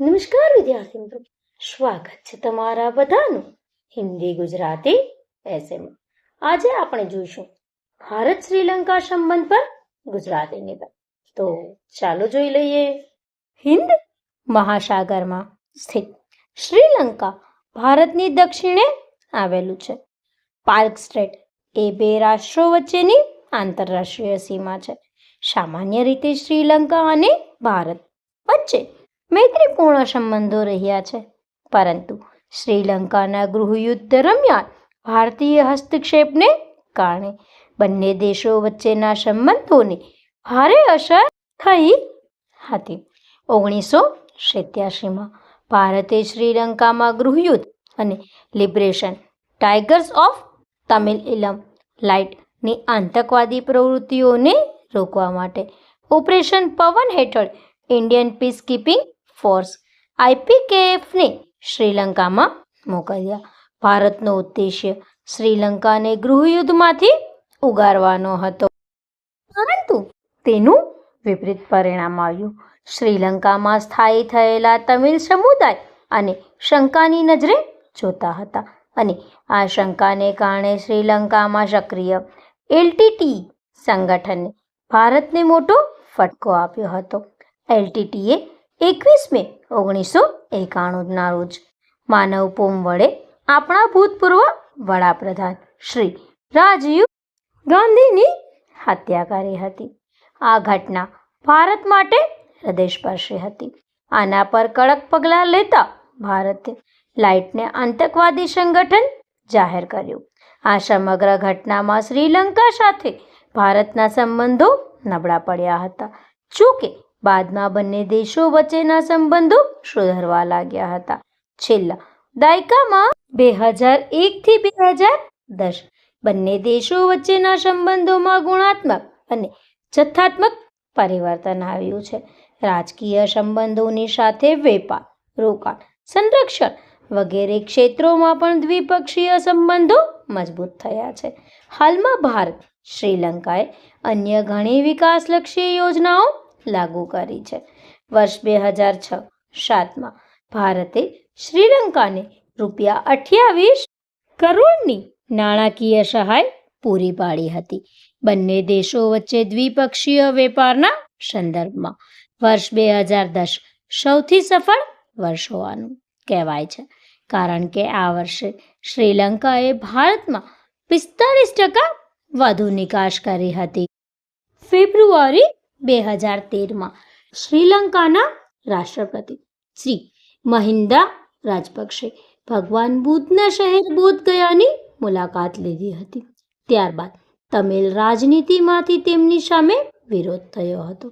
નમસ્કાર વિદ્યાર્થી મિત્રો. સ્વાગત છે તમારા બધાનું હિન્દી ગુજરાતી એસેમાં આજે આપણે જોઈશું ભારત શ્રીલંકા સંબંધ પર ગુજરાતી નિબંધ. તો ચાલો જોઈ લઈએ. હિન્દ મહાસાગરમાં સ્થિત શ્રીલંકા ભારતની દક્ષિણે આવેલું છે. પાર્ક સ્ટ્રેટ એ બે રાષ્ટ્રો વચ્ચેની આંતરરાષ્ટ્રીય સીમા છે. સામાન્ય રીતે શ્રીલંકા અને ભારત વચ્ચે મૈત્રીપૂર્ણ સંબંધો રહ્યા છે. પરંતુ શ્રીલંકાના ગૃહયુદ્ધ દરમિયાન ભારતીય હસ્તક્ષેપને કારણે બંને દેશો વચ્ચેના સંબંધોને ભારે અસર થઈ હતી. ઓગણીસો સિત્યાસીમાં ભારતે શ્રીલંકામાં ગૃહયુદ્ધ અને liberation, tigers of Tamil Eelam, લાઇટની આતંકવાદી પ્રવૃત્તિઓને રોકવા માટે ઓપરેશન પવન હેઠળ ઇન્ડિયન પીસ કીપિંગ ફોર્સ આઈપીકેએફને શ્રીલંકામાં મોકલ્યા. ભારતનો ઉદ્દેશ્ય શ્રીલંકાને ગૃહયુદ્ધમાંથી ઉગારવાનો હતો. પરંતુ તેનું વિપરીત પરિણામ આવ્યું. શ્રીલંકામાં સ્થાયી થયેલા તમિલ સમુદાય અને શંકાની નજરે જોતા હતા અને આ શંકાને કારણે શ્રીલંકામાં સક્રિય એલટીટી સંગઠને ભારતને મોટો ફટકો આપ્યો હતો. એલટીટીએ એકવીસ મે ઓગણીસો એકાણુંના રોજ માનવ પોમ વડે આપણા ભૂતપૂર્વ વડાપ્રધાન શ્રી રાજીવ ગાંધીની હત્યા કરી હતી. આ ઘટના ભારત માટે હૃદયસ્પર્શી હતી. આના પર કડક પગલાં લેતા ભારતે લાઇટને આતંકવાદી સંગઠન જાહેર કર્યું. આ સમગ્ર ઘટનામાં શ્રીલંકા સાથે ભારતના સંબંધો નબળા પડ્યા હતા. જોકે બાદમાં બંને દેશો વચ્ચેના સંબંધો સુધરવા લાગ્યા હતા. છેલ્લા દાયકામાં બે હજાર એકથી બે હજાર દસ બંને દેશો વચ્ચેના સંબંધોમાં ગુણાત્મક અને જથ્થાત્મક પરિવર્તન આવ્યું છે. રાજકીય સંબંધોની સાથે વેપાર, રોકાણ, સંરક્ષણ વગેરે ક્ષેત્રોમાં પણ દ્વિપક્ષીય સંબંધો મજબૂત થયા છે. હાલમાં ભારત, શ્રીલંકાએ અન્ય ઘણી વિકાસલક્ષી યોજનાઓ લાગુ કરી છે. વર્ષ બે હજાર છ સાતમાં ભારતે શ્રીલંકાને રૂપિયા અઠ્યાવીસ કરોડની નાણાકીય સહાય પૂરી પાડી હતી. બંને દેશો વચ્ચે દ્વિપક્ષીય વેપારના સંદર્ભમાં વર્ષ બે હજાર દસ સૌથી સફળ વર્ષ હોવાનું કહેવાય છે. કારણ કે આ વર્ષે શ્રીલંકાએ ભારતમાં પિસ્તાલીસ ટકા વધુ નિકાસ કરી હતી. ફેબ્રુઆરી બે હજાર તેરમાં શ્રીલંકાના રાષ્ટ્રપતિ શ્રી મહિન્દા રાજપક્ષે ભગવાન બુદ્ધના શહેર બોધ ગયાની મુલાકાત લીધી હતી. ત્યારબાદ તમિલ રાજનીતિમાંથી તેમની સામે વિરોધ થયો હતો.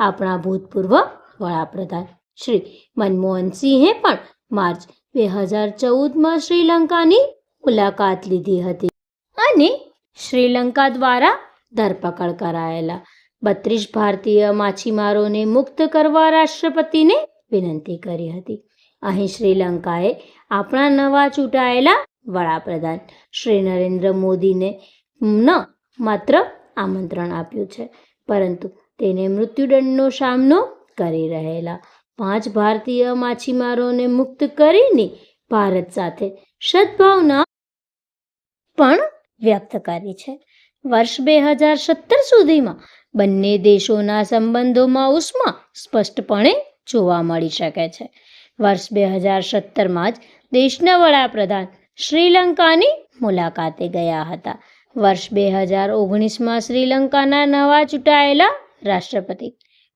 આપણા ભૂતપૂર્વ વડાપ્રધાન શ્રી મનમોહન સિંહે પણ માર્ચ બે હજાર ચૌદમાં શ્રીલંકાની મુલાકાત લીધી હતી અને શ્રીલંકા દ્વારા ધરપકડ કરાયેલા બત્રીસ ભારતીય માછીમારોને મુક્ત કરવા રાષ્ટ્રપતિને વિનંતી કરી હતી. અહીં શ્રીલંકાએ આપણા નવા ચૂંટાયેલા વડાપ્રધાન શ્રી નરેન્દ્ર મોદીને ન માત્ર આમંત્રણ આપ્યું છે, પરંતુ તેને મૃત્યુદંડનો સામનો કરી રહેલા પાંચ ભારતીય માછીમારોને મુક્ત કરીને ભારત સાથે સદભાવના પણ વ્યક્ત કરી છે. વર્ષ બે હજાર સત્તર સુધીમાં બંને દેશોના સંબંધોમાં ઉષ્મા સ્પષ્ટપણે જોવા મળી શકે છે. વર્ષ બે હજાર સત્તરમાં જ દેશના વડાપ્રધાન શ્રીલંકાની મુલાકાતે ગયા હતા. વર્ષ બે હજાર ઓગણીસમાં શ્રીલંકાના નવા ચૂંટાયેલા રાષ્ટ્રપતિ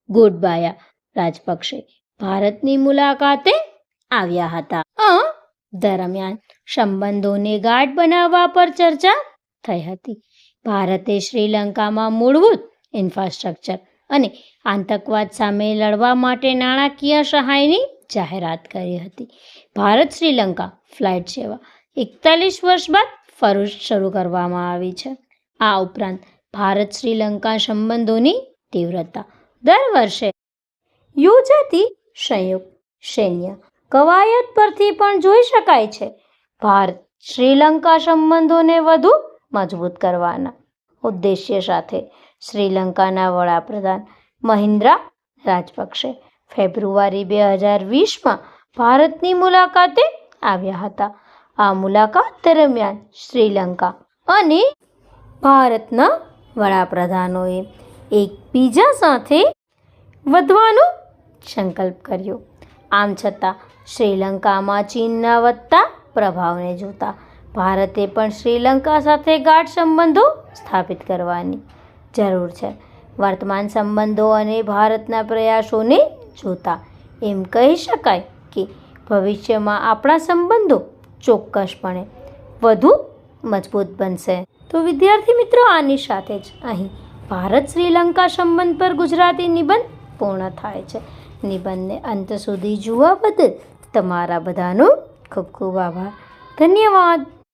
ગોડબાયા રાજપક્ષે ભારતની મુલાકાતે આવ્યા હતા. આ દરમિયાન સંબંધોને ગાઢ બનાવવા પર ચર્ચા થઈ હતી. ભારતે શ્રીલંકામાં મૂળભૂત ઇન્ફ્રાસ્ટ્રક્ચર અને આતંકવાદ સામે લડવા માટે નાણાકીય સહાયની જાહેરાત કરી હતી. ભારત શ્રીલંકા ફ્લાઇટ સેવા એકતાલીસ વર્ષ બાદ ફરું શરૂ કરવામાં આવી છે. આ ઉપરાંત ભારત શ્રીલંકા સંબંધોની તીવ્રતા દર વર્ષે યોજાતી સંયુક્ત સૈન્ય કવાયત પરથી પણ જોઈ શકાય છે. ભારત શ્રીલંકા સંબંધોને વધુ મજબૂત કરવાના ઉદ્દેશ્ય સાથે શ્રીલંકાના વડાપ્રધાન મહિન્દ્રા રાજપક્ષે ફેબ્રુઆરી બે હજાર વીસમાં ભારતની મુલાકાતે આવ્યા હતા. આ મુલાકાત દરમિયાન શ્રીલંકા અને ભારતના વડાપ્રધાનોએ એકબીજા સાથે વધવાનો સંકલ્પ કર્યો. આમ છતાં, શ્રીલંકામાં ચીનના વધતા પ્રભાવને જોતા ભારતે પણ શ્રીલંકા સાથે ગાઢ સંબંધો સ્થાપિત કરવાની જરૂર છે. વર્તમાન સંબંધો અને ભારતના પ્રયાસોને જોતા એમ કહી શકાય કે ભવિષ્યમાં આપણા સંબંધો ચોક્કસપણે વધુ મજબૂત બનશે. તો વિદ્યાર્થી મિત્રો, આની સાથે જ અહીં ભારત શ્રીલંકા સંબંધ પર ગુજરાતી નિબંધ પૂર્ણ થાય છે. નિબંધને અંત સુધી જોવા બદલ તમારા બધાનો ખૂબ ખૂબ આભાર. ધન્યવાદ.